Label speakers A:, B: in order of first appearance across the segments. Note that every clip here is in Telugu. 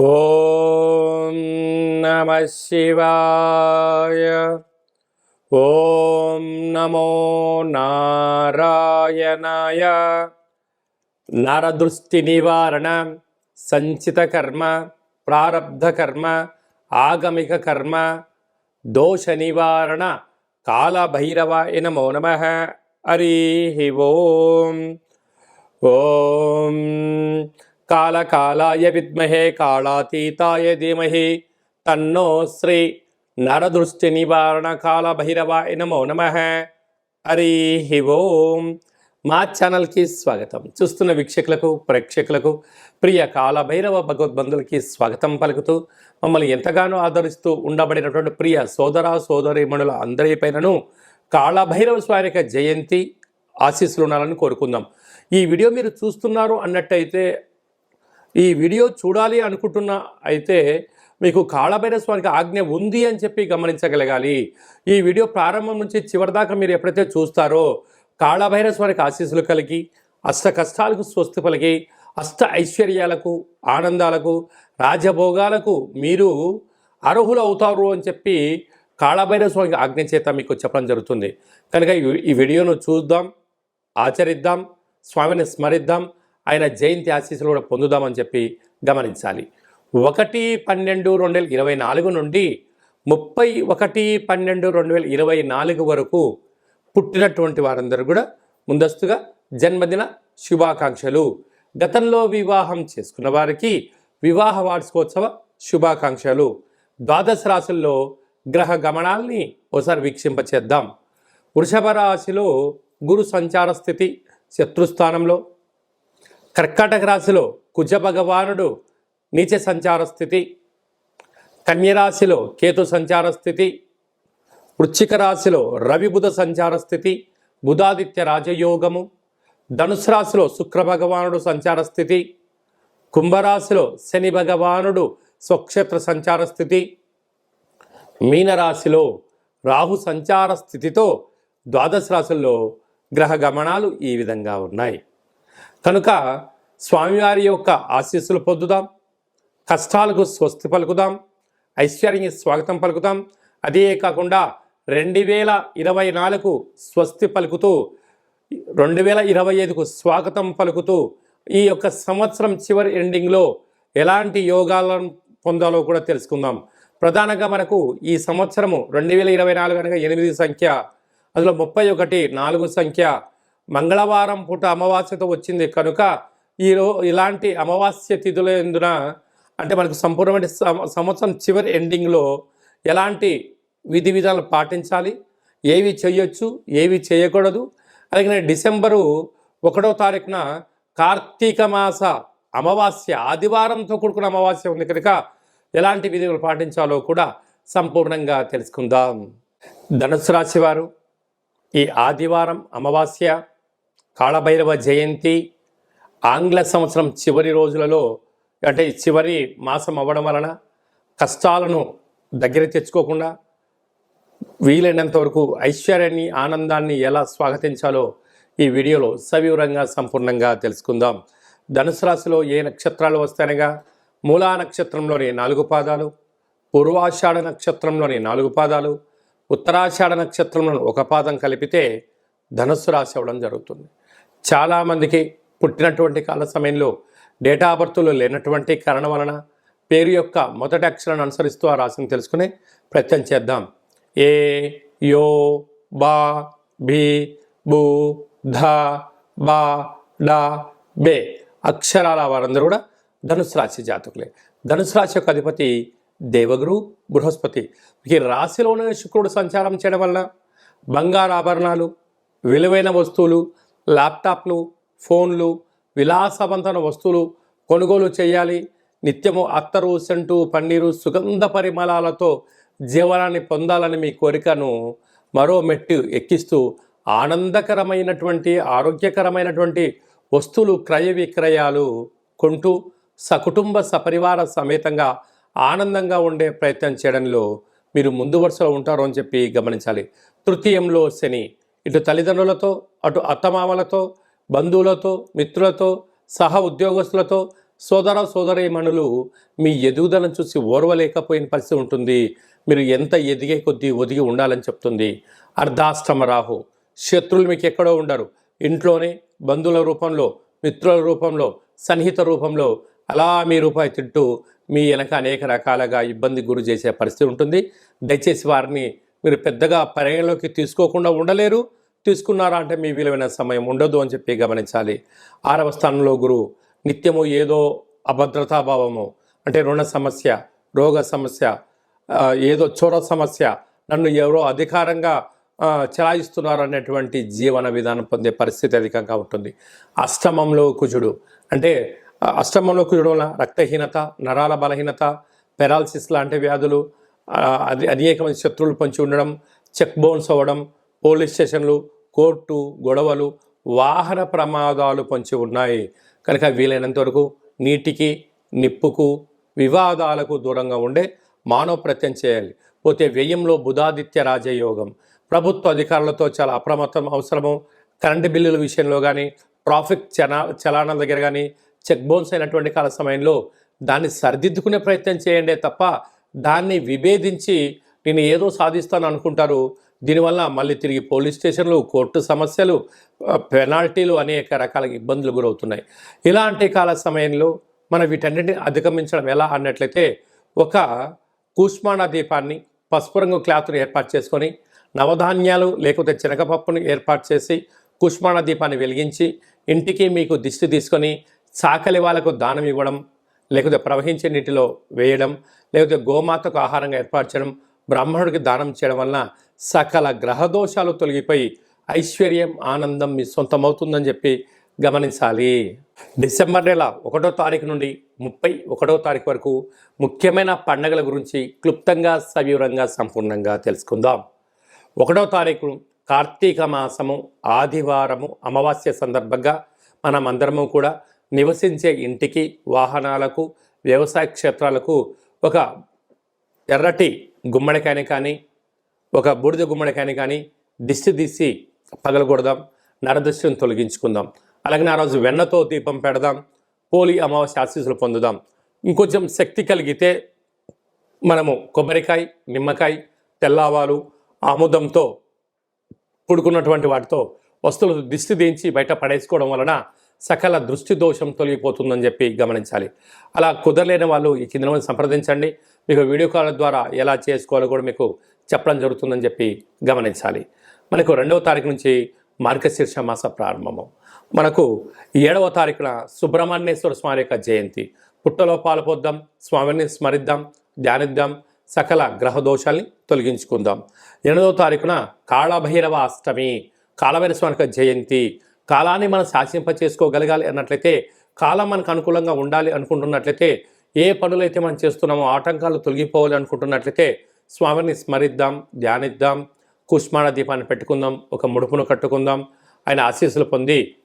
A: ఓం నమ శివాయ. ఓం నమో నారాయణాయ. నరదృష్టి నివారణ సంచిత కర్మ ప్రారబ్ధ కర్మ ఆగమిక కర్మ దోష నివారణ కాళభైరవాయ నమో నమ. హరి ఓం. ఓం కాలకాలాయ విద్మహే కాళాతీతాయ ధీమహి. తన్నో శ్రీ నరదృష్టి నివారణ కాల భైరవాయ నమో నమ. హరి ఓం. మా ఛానల్కి స్వాగతం. చూస్తున్న వీక్షకులకు ప్రేక్షకులకు ప్రియ కాలభైరవ భగవద్బంధులకి స్వాగతం పలుకుతూ మమ్మల్ని ఎంతగానో ఆదరిస్తూ ఉండబడినటువంటి ప్రియ సోదర సోదరీమణుల అందరిపైనను కాళభైరవ స్వామి జయంతి ఆశీస్సులు ఉండాలని కోరుకుందాం. ఈ వీడియో మీరు చూస్తున్నారు అన్నట్టయితే ఈ వీడియో చూడాలి అనుకుంటున్న అయితే మీకు కాళభైరవ స్వామికి ఆజ్ఞ ఉంది అని చెప్పి గమనించగలగాలి. ఈ వీడియో ప్రారంభం నుంచి చివరి దాకా మీరు ఎప్పుడైతే చూస్తారో కాళభైరవ స్వామికి ఆశీస్సులు కలిగి అష్ట కష్టాలకు స్వస్తి పలికి అష్ట ఐశ్వర్యాలకు ఆనందాలకు రాజభోగాలకు మీరు అర్హులు అవుతారు అని చెప్పి కాళభైరవ స్వామికి ఆజ్ఞ చేత మీకు చెప్పడం జరుగుతుంది. కనుక ఈ వీడియోను చూద్దాం ఆచరిద్దాం స్వామిని స్మరిద్దాం ఆయన జయంతి ఆశీస్సులు కూడా పొందుదామని చెప్పి గమనించాలి. ఒకటి పన్నెండు రెండు వేల ఇరవై నాలుగు నుండి ముప్పై ఒకటి పన్నెండు రెండు వేల ఇరవై నాలుగు వరకు పుట్టినటువంటి వారందరూ కూడా ముందస్తుగా జన్మదిన శుభాకాంక్షలు. గతంలో వివాహం చేసుకున్న వారికి వివాహ వార్షికోత్సవ శుభాకాంక్షలు. ద్వాదశ రాశుల్లో గ్రహ గమనాల్ని ఒకసారి వీక్షింపచేద్దాం. వృషభ రాశిలో గురు సంచార స్థితి శత్రుస్థానంలో కర్కాటక రాశిలో కుజ భగవానుడు నీచ సంచార స్థితి కన్యరాశిలో కేతు సంచార స్థితి వృశ్చిక రాశిలో రవిబుధ సంచార స్థితి బుధాదిత్య రాజయోగము ధనుసు రాశిలో శుక్ర భగవానుడు సంచార స్థితి కుంభరాశిలో శని భగవానుడు స్వక్షేత్ర సంచార స్థితి మీనరాశిలో రాహు సంచార స్థితితో ద్వాదశ రాశుల్లో గ్రహ గమనాలు ఈ విధంగా ఉన్నాయి. కనుక స్వామివారి యొక్క ఆశీస్సులు పొందుదాం కష్టాలకు స్వస్తి పలుకుదాం ఐశ్వర్యానికి స్వాగతం పలుకుదాం. అదే కాకుండా రెండు వేల ఇరవై నాలుగు స్వస్తి పలుకుతూ రెండు వేల ఇరవై ఐదుకు స్వాగతం పలుకుతూ ఈ యొక్క సంవత్సరం చివరి ఎండింగ్లో ఎలాంటి యోగాలను పొందాలో కూడా తెలుసుకుందాం. ప్రధానంగా మనకు ఈ సంవత్సరము రెండు వేల ఇరవై నాలుగు అనగా ఎనిమిది సంఖ్య అందులో ముప్పై ఒకటి నాలుగు సంఖ్య మంగళవారం పూట అమావాస్యతో వచ్చింది. కనుక ఈరో ఇలాంటి అమావాస్య తిథుల ఎందున అంటే మనకు సంపూర్ణమైన సంవత్సరం చివరి ఎండింగ్లో ఎలాంటి విధి విధాలు పాటించాలి? ఏవి చేయొచ్చు? ఏవి చేయకూడదు? అలాగే డిసెంబరు ఒకటో తారీఖున కార్తీక మాస అమావాస్య ఆదివారంతో కూడుకున్న అమావాస్య ఉంది. కనుక ఎలాంటి విధులు పాటించాలో కూడా సంపూర్ణంగా తెలుసుకుందాం. ధనుసు రాశి వారు ఈ ఆదివారం అమావాస్య కాళభైరవ జయంతి ఆంగ్ల సంవత్సరం చివరి రోజులలో అంటే చివరి మాసం అవ్వడం వలన కష్టాలను దగ్గర తెచ్చుకోకుండా వీలైనంత వరకు ఐశ్వర్యాన్ని ఆనందాన్ని ఎలా స్వాగతించాలో ఈ వీడియోలో సవివరంగా సంపూర్ణంగా తెలుసుకుందాం. ధనుసు రాశిలో ఏ నక్షత్రాలు వస్తాయనగా మూలా నక్షత్రంలోని నాలుగు పాదాలు పూర్వాషాఢ నక్షత్రంలోని నాలుగు పాదాలు ఉత్తరాషాఢ నక్షత్రంలోని ఒక పాదం కలిపితే ధనుస్సు రాశి అవ్వడం జరుగుతుంది. చాలామందికి పుట్టినటువంటి కాల సమయంలో డేటా బర్త్లో లేనటువంటి కారణం వలన పేరు యొక్క మొదటి అక్షరాన్ని అనుసరిస్తూ ఆ రాశిని తెలుసుకుని ప్రయత్నం చేద్దాం. ఏ యో బా బి బు ధ బా డా బే అక్షరాల వారందరూ కూడా ధనుసు రాశి జాతకులే. ధనుసు రాశి యొక్క అధిపతి దేవగురు బృహస్పతి. ఈ రాశిలోనే శుక్రుడు సంచారం చేయడం వలన బంగారు ఆభరణాలు విలువైన వస్తువులు ల్యాప్టాప్లు ఫోన్లు విలాసవంతన వస్తువులు కొనుగోలు చేయాలి. నిత్యము అత్తరు సెంటు పన్నీరు సుగంధ పరిమళాలతో జీవనాన్ని పొందాలని మీ కోరికను మరో మెట్టు ఎక్కిస్తూ ఆనందకరమైనటువంటి ఆరోగ్యకరమైనటువంటి వస్తువులు క్రయ విక్రయాలు కొంటూ సకుటుంబ సపరివార సమేతంగా ఆనందంగా ఉండే ప్రయత్నం చేయడంలో మీరు ముందు వరుసలో ఉంటారు అని చెప్పి గమనించాలి. తృతీయంలో శని. ఇటు తల్లిదండ్రులతో అటు అత్తమామలతో బంధువులతో మిత్రులతో సహ ఉద్యోగస్తులతో సోదర సోదరీమణులు మీ ఎదుగుదలను చూసి ఓర్వలేకపోయిన పరిస్థితి ఉంటుంది. మీరు ఎంత ఎదిగే కొద్దీ ఒదిగి ఉండాలని చెప్తుంది. అర్ధాష్టమ రాహు. శత్రువులు మీకు ఎక్కడో ఉండరు. ఇంట్లోనే బంధువుల రూపంలో మిత్రుల రూపంలో సన్నిహిత రూపంలో అలా మీ రూపాయి తింటూ మీ వెనక అనేక రకాలుగా ఇబ్బంది గురి చేసే పరిస్థితి ఉంటుంది. దయచేసి వారిని మీరు పెద్దగా పరిగణలోకి తీసుకోకుండా ఉండలేరు. తీసుకున్నారా అంటే మీ విలువైన సమయం ఉండదు అని చెప్పి గమనించాలి. ఆరవ స్థానంలో గురువు నిత్యము ఏదో అభద్రతాభావము అంటే రుణ సమస్య రోగ సమస్య ఏదో చోర సమస్య నన్ను ఎవరో అధికారంగా చలాయిస్తున్నారు అనేటువంటి జీవన విధానం పొందే పరిస్థితి అధికంగా ఉంటుంది. అష్టమంలో కుజుడు అంటే అష్టమంలో కుజుడు వల్ల రక్తహీనత నరాల బలహీనత పెరాలసిస్ లాంటి వ్యాధులు అది అనేకమైన శత్రువులు పొంచి ఉండడం చెక్ బౌన్స్ అవ్వడం పోలీస్ స్టేషన్లు కోర్టు గొడవలు వాహన ప్రమాదాలు పొంచి ఉన్నాయి. కనుక వీలైనంత వరకు నీటికి నిప్పుకు వివాదాలకు దూరంగా ఉండే మానవ ప్రత్యం చేయాలి. పోతే వ్యయంలో బుధాదిత్య రాజయోగం. ప్రభుత్వ అధికారులతో చాలా అప్రమత్తం అవసరము. కరెంటు బిల్లుల విషయంలో కానీ ట్రాఫిక్ చలా చలానాల దగ్గర కానీ చెక్ బౌన్స్ అయినటువంటి కాల సమయంలో దాన్ని సరిదిద్దుకునే ప్రయత్నం చేయండి తప్ప దాన్ని విభేదించి నేను ఏదో సాధిస్తాను అనుకుంటారు. దీనివల్ల మళ్ళీ తిరిగి పోలీస్ స్టేషన్లు కోర్టు సమస్యలు పెనాల్టీలు అనేక రకాల ఇబ్బందులు గురవుతున్నాయి. ఇలాంటి కాల సమయంలో మనం వీటన్నిటిని అధిగమించడం ఎలా అన్నట్లయితే ఒక కూష్మాణ దీపాన్ని పసుపు రంగు క్లాత్ను ఏర్పాటు చేసుకొని నవధాన్యాలు లేకపోతే శనగపప్పును ఏర్పాటు చేసి కుష్మాణ దీపాన్ని వెలిగించి ఇంటికి మీకు దిష్టి తీసుకొని చాకలి వాళ్ళకు దానం ఇవ్వడం లేకపోతే ప్రవహించే నీటిలో వేయడం లేకపోతే గోమాతకు ఆహారంగా ఏర్పాటు చేయడం బ్రాహ్మణుడికి దానం చేయడం వలన సకల గ్రహదోషాలు తొలగిపోయి ఐశ్వర్యం ఆనందం మీ సొంతమవుతుందని చెప్పి గమనించాలి. డిసెంబర్ నెల ఒకటో తారీఖు నుండి ముప్పై ఒకటో తారీఖు వరకు ముఖ్యమైన పండగల గురించి క్లుప్తంగా సవివరంగా సంపూర్ణంగా తెలుసుకుందాం. ఒకటో తారీఖు కార్తీక మాసము ఆదివారము అమావాస్య సందర్భంగా మనం అందరము కూడా నివసించే ఇంటికి వాహనాలకు వ్యవసాయ క్షేత్రాలకు ఒక ఎర్రటి గుమ్మడికాయని కానీ ఒక బూడిద గుమ్మడికాయని కానీ దిష్టి తీసి పగలగొడదాం నరదృష్టిని తొలగించుకుందాం. అలాగే ఆ రోజు వెన్నతో దీపం పెడదాం పోలి అమావాస్య ఆశీస్సులు పొందుదాం. ఇంకొంచెం శక్తి కలిగితే మనము కొబ్బరికాయ నిమ్మకాయ తెల్లావాలు ఆముదంతో పుడుకున్నటువంటి వాటితో వస్తువులు దిష్టి దించి బయట పడేసుకోవడం వలన సకల దృష్టి దోషం తొలగిపోతుందని చెప్పి గమనించాలి. అలా కుదరలేని వాళ్ళు ఈ కింద సంప్రదించండి. మీకు వీడియో కాల్ ద్వారా ఎలా చేసుకోవాలో కూడా మీకు చెప్పడం జరుగుతుందని చెప్పి గమనించాలి. మనకు రెండవ తారీఖు నుంచి మార్గశీర్ష మాస ప్రారంభము. మనకు ఏడవ తారీఖున సుబ్రహ్మణ్యేశ్వర స్వామి యొక్క జయంతి. పుట్టలో పాల్పొద్దాం స్వామిని స్మరిద్దాం ధ్యానిద్దాం సకల గ్రహ దోషాల్ని తొలగించుకుందాం. ఎనిమిదవ తారీఖున కాళభైరవ అష్టమి కాళభైరవ స్వామి యొక్క జయంతి. కాలాన్ని మనం శాసింప చేసుకోగలగాలి అన్నట్లయితే కాలం మనకు అనుకూలంగా ఉండాలి అనుకుంటున్నట్లయితే ఏ పనులైతే మనం చేస్తున్నామో ఆటంకాలు తొలగిపోవాలి అనుకుంటున్నట్లయితే స్వామిని స్మరిద్దాం ధ్యానిద్దాం కుష్మాణ దీపాన్ని పెట్టుకుందాం ఒక ముడుపును కట్టుకుందాం. ఆయన ఆశీస్సులు పొంది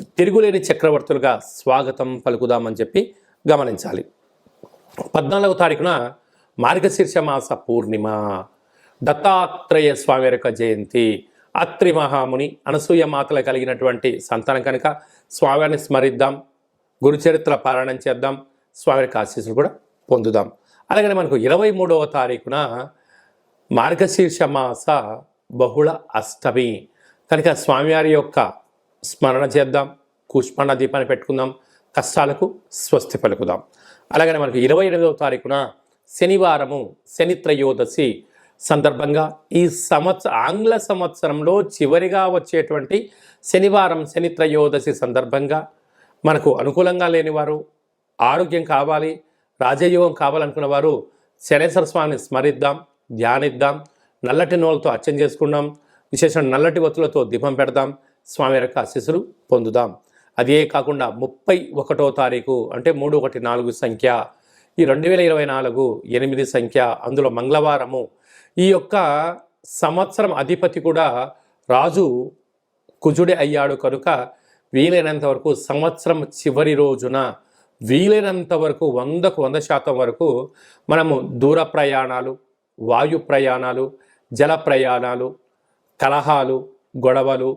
A: తిరుగులేని చక్రవర్తులుగా స్వాగతం పలుకుదామని చెప్పి గమనించాలి. పద్నాలుగవ తారీఖున మార్గశీర్ష మాస పూర్ణిమ. దత్తాత్రేయ స్వామి యొక్క జయంతి. అత్రి మహాముని అనసూయ మాతలు కలిగినటువంటి సంతానం కనుక స్వామిని స్మరిద్దాం గురుచరిత్ర పారాయణం చేద్దాం స్వామి యొక్క ఆశీస్సులు కూడా పొందుదాం. అలాగనే మనకు ఇరవై మూడవ తారీఖున మార్గశీర్ష మాస బహుళ అష్టమి. కనుక స్వామివారి యొక్క స్మరణ చేద్దాం కూష్మాండ దీపాన్ని పెట్టుకుందాం కష్టాలకు స్వస్తి పలుకుదాం. అలాగనే మనకు ఇరవై ఎనిమిదవ తారీఖున శనివారము శని త్రయోదశి సందర్భంగా ఈ సంవత్సర ఆంగ్ల సంవత్సరంలో చివరిగా వచ్చేటువంటి శనివారం శని త్రయోదశి సందర్భంగా మనకు అనుకూలంగా లేనివారు ఆరోగ్యం కావాలి రాజయోగం కావాలనుకున్న వారు శనేశ్వర స్వామిని స్మరిద్దాం ధ్యానిద్దాం నల్లటి నూలతో అర్చన చేసుకుందాం విశేషం నల్లటి ఒత్తులతో దీపం పెడదాం స్వామి యొక్క ఆశీస్సులు పొందుదాం. అదే కాకుండా ముప్పై ఒకటో తారీఖు అంటే మూడు ఒకటి నాలుగు సంఖ్య ఈ రెండు వేల ఇరవై నాలుగు ఎనిమిది సంఖ్య అందులో మంగళవారము. ఈ యొక్క సంవత్సరం అధిపతి కూడా రాజు కుజుడి అయ్యాడు కనుక వీలైనంత వరకు సంవత్సరం చివరి రోజున వీలైనంత వరకు వందకు వంద శాతం వరకు మనము దూర ప్రయాణాలు వాయు ప్రయాణాలు జల ప్రయాణాలు కలహాలు గొడవలు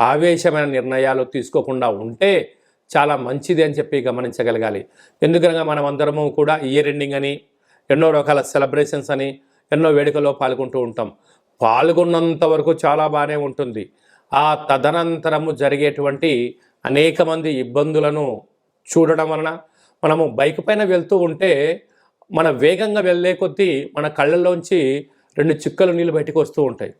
A: ఆవేశమైన నిర్ణయాలు తీసుకోకుండా ఉంటే చాలా మంచిది అని చెప్పి గమనించగలగాలి. ఎందుకనగా మనం అందరము కూడా ఇయర్ ఎండింగ్ అని ఎన్నో రకాల సెలబ్రేషన్స్ అని ఎన్నో వేడుకల్లో పాల్గొంటూ ఉంటాం. పాల్గొన్నంత వరకు చాలా బాగానే ఉంటుంది. ఆ తదనంతరము జరిగేటువంటి అనేక మంది ఇబ్బందులను చూడడం వలన మనము బైక్ పైన వెళ్తూ ఉంటే మన వేగంగా వెళ్ళే కొద్దీ మన కళ్ళల్లోంచి రెండు చుక్కలు నీళ్ళు బయటకు వస్తూ ఉంటాయి.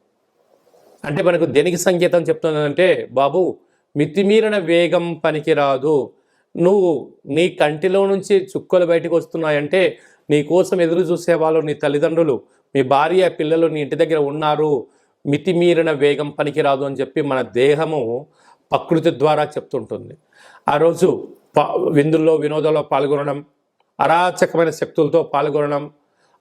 A: అంటే మనకు దేనికి సంకేతం చెప్తుందంటే బాబు మితిమీరిన వేగం పనికిరాదు. నువ్వు నీ కంటిలో నుంచి చుక్కలు బయటకు వస్తున్నాయంటే నీ కోసం ఎదురు చూసేవాళ్ళు నీ తల్లిదండ్రులు మీ భార్య పిల్లలు నీ ఇంటి దగ్గర ఉన్నారు. మితిమీరిన వేగం పనికిరాదు అని చెప్పి మన దేహము ప్రకృతి ద్వారా చెప్తుంటుంది. ఆ రోజు విందుల్లో వినోదంలో పాల్గొనడం అరాచకమైన శక్తులతో పాల్గొనడం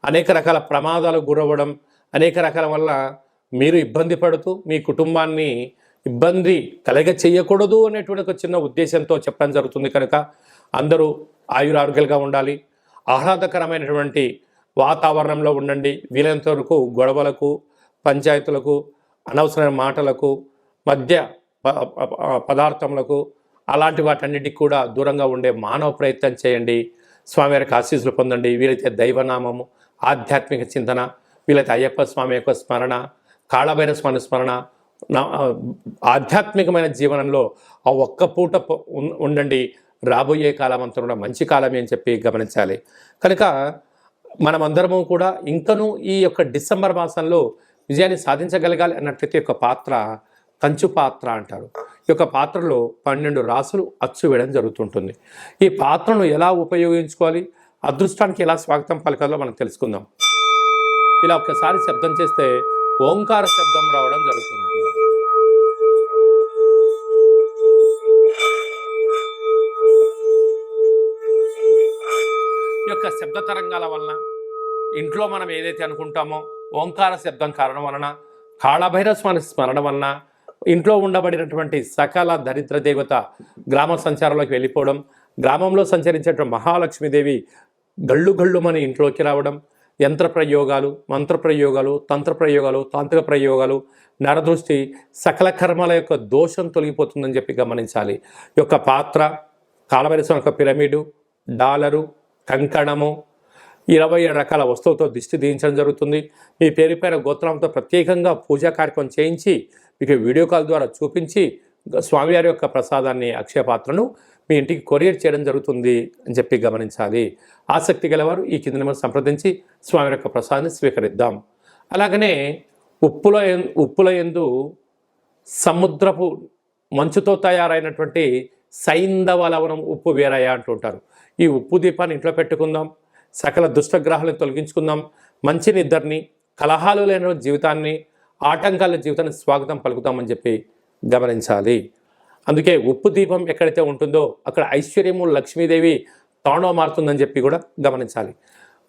A: అనేక రకాల ప్రమాదాలకు గురవ్వడం అనేక రకాల వల్ల మీరు ఇబ్బంది పడుతూ మీ కుటుంబాన్ని ఇబ్బంది కలగ చేయకూడదు అనేటువంటి ఒక చిన్న ఉద్దేశంతో చెప్పడం జరుగుతుంది కనుక అందరూ ఆయురారోగ్యాలుగా ఉండాలి. ఆహ్లాదకరమైనటువంటి వాతావరణంలో ఉండండి. వీలైనంత వరకు గొడవలకు పంచాయతీలకు అనవసరమైన మాటలకు మధ్య పదార్థములకు అలాంటి వాటన్నిటికి కూడా దూరంగా ఉండే మానవ ప్రయత్నం చేయండి. స్వామివారికి ఆశీస్సులు పొందండి. వీలైతే దైవనామము ఆధ్యాత్మిక చింతన వీలైతే అయ్యప్ప స్వామి యొక్క స్మరణ కాళభైర స్వామి స్మరణ ఆధ్యాత్మికమైన జీవనంలో ఆ ఒక్క పూట ఉండండి. రాబోయే కాలం అంతా కూడా మంచి కాలమే అని చెప్పి గమనించాలి. కనుక మనమందరము కూడా ఇంకనూ ఈ యొక్క డిసెంబర్ మాసంలో విజయాన్ని సాధించగలగాలి అన్నట్లయితే ఒక పాత్ర కంచు పాత్ర అంటారు. ఈ యొక్క పాత్రలో పన్నెండు రాసులు అచ్చు వేయడం జరుగుతుంటుంది. ఈ పాత్రను ఎలా ఉపయోగించుకోవాలి? అదృష్టానికి ఎలా స్వాగతం పలకాలో మనం తెలుసుకుందాం. ఇలా ఒక్కసారి శబ్దం చేస్తే ఓంకార శబ్దం రావడం జరుగుతుంది. ఈ యొక్క శబ్ద తరంగాల వలన ఇంట్లో మనం ఏదైతే అనుకుంటామో ఓంకార శబ్దం కారణం వలన కాళభైరస్వామి స్మరణ వలన ఇంట్లో ఉండబడినటువంటి సకల దరిద్ర దేవత గ్రామ సంచారంలోకి వెళ్ళిపోవడం గ్రామంలో సంచరించేటువంటి మహాలక్ష్మీదేవి గళ్ళు గళ్ళు మన ఇంట్లోకి రావడం యంత్ర ప్రయోగాలు మంత్ర ప్రయోగాలు తంత్ర ప్రయోగాలు తాంత్రిక ప్రయోగాలు నరదృష్టి సకల కర్మల యొక్క దోషం తొలగిపోతుందని చెప్పి గమనించాలి. యొక్క పాత్ర కాలవరిసం యొక్క పిరమిడు డాలరు కంకణము ఇరవై ఏడు రకాల వస్తువులతో దిష్టి దించడం జరుగుతుంది. మీ పేరు పైన గోత్రంతో ప్రత్యేకంగా పూజా కార్యక్రమం చేయించి మీకు వీడియో కాల్ ద్వారా చూపించి స్వామివారి యొక్క ప్రసాదాన్ని అక్షయపాత్రను మీ ఇంటికి కొరియర్ చేయడం జరుగుతుంది అని చెప్పి గమనించాలి. ఆసక్తి గలవారు ఈ కింద నెంబర్ సంప్రదించి స్వామి యొక్క ప్రసాదాన్ని స్వీకరిద్దాం. అలాగనే ఉప్పుల ఉప్పుల ఎందు సముద్రపు మంచుతో తయారైనటువంటి సైంధవ లవణం ఉప్పు వేరయ్య అంటుంటారు. ఈ ఉప్పు దీపాన్ని ఇంట్లో పెట్టుకుందాం. సకల దుష్టగ్రహాలను తొలగించుకుందాం. మంచి నిద్రని కలహాలు లేని జీవితాన్ని ఆటంకాల జీవితాన్ని స్వాగతం పలుకుతామని చెప్పి గమనించాలి. అందుకే ఉప్పు దీపం ఎక్కడైతే ఉంటుందో అక్కడ ఐశ్వర్యము లక్ష్మీదేవి తాణో మారుతుందని చెప్పి కూడా గమనించాలి.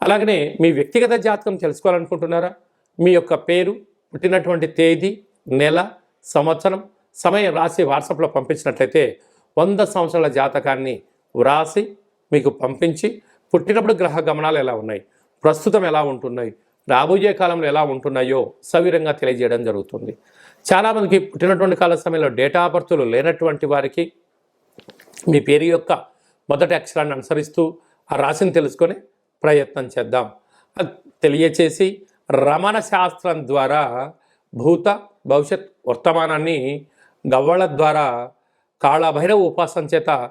A: అలాగనే మీ వ్యక్తిగత జాతకం తెలుసుకోవాలనుకుంటున్నారా? మీ యొక్క పేరు పుట్టినటువంటి తేదీ నెల సంవత్సరం సమయం రాసి వాట్సాప్లో పంపించినట్లయితే వంద సంవత్సరాల జాతకాన్ని వ్రాసి మీకు పంపించి పుట్టినప్పుడు గ్రహ గమనాలు ఎలా ఉన్నాయి? ప్రస్తుతం ఎలా ఉంటున్నాయి? రాబోయే కాలంలో ఎలా ఉంటున్నాయో సవిరంగా తెలియజేయడం జరుగుతుంది. చాలామందికి పుట్టినటువంటి కాల సమయంలో డేటా ఆఫ్ బర్త్లు లేనటువంటి వారికి మీ పేరు యొక్క మొదటి అక్షరాన్ని అనుసరిస్తూ ఆ రాశిని తెలుసుకొని ప్రయత్నం చేద్దాం. అది తెలియచేసి రమణ శాస్త్రం ద్వారా భూత భవిష్యత్ వర్తమానాన్ని గవ్వల ద్వారా కాళభైరవ ఉపాసన చేత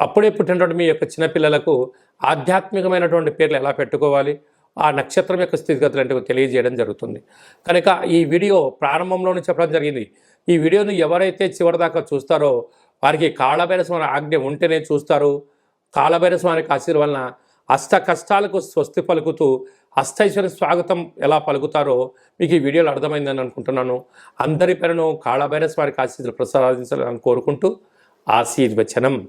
A: అప్పుడే పుట్టినటువంటి మీ యొక్క చిన్నపిల్లలకు ఆధ్యాత్మికమైనటువంటి పేర్లు ఎలా పెట్టుకోవాలి? ఆ నక్షత్రం యొక్క స్థితిగతులు అంటే తెలియజేయడం జరుగుతుంది. కనుక ఈ వీడియో ప్రారంభంలోనే చెప్పడం జరిగింది. ఈ వీడియోను ఎవరైతే చివరిదాకా చూస్తారో వారికి కాళభైరస్వామి ఆజ్ఞ ఉంటేనే చూస్తారు. కాళభైరస్వామి ఆశీర్వలన అష్ట కష్టాలకు స్వస్తి పలుకుతూ అష్టైశ్వర్య స్వాగతం ఎలా పలుకుతారో మీకు ఈ వీడియోలో అర్థమైందని అనుకుంటున్నాను. అందరి పేరును కాళభైరస్వామి స్వామికి ప్రసాదించాలని కోరుకుంటూ ఆశీర్వచనం.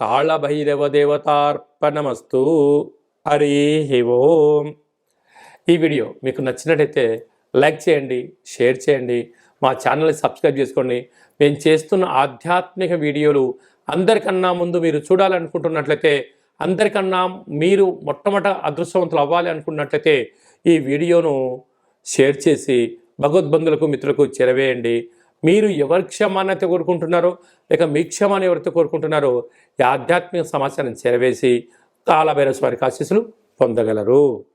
A: కాళభైరవదేవతార్పణమస్తు. హరి ఓం. ఈ వీడియో మీకు నచ్చినట్టయితే లైక్ చేయండి షేర్ చేయండి మా ఛానల్ని సబ్స్క్రైబ్ చేసుకోండి. మేము చేస్తున్న ఆధ్యాత్మిక వీడియోలు అందరికన్నా ముందు మీరు చూడాలనుకుంటున్నట్లయితే అందరికన్నా మీరు మొట్టమొదట అదృష్టవంతులు అవ్వాలి అనుకున్నట్లయితే ఈ వీడియోను షేర్ చేసి భగవద్బంధులకు మిత్రులకు చేరవేయండి. మీరు ఎవరి క్షమాన్నైతే కోరుకుంటున్నారో లేక మీ క్షమాన్ని ఎవరైతే కోరుకుంటున్నారో ఈ ఆధ్యాత్మిక సమాచారం చేరవేసి కాలభైరవ వారికి ఆశీస్సులు పొందగలరు.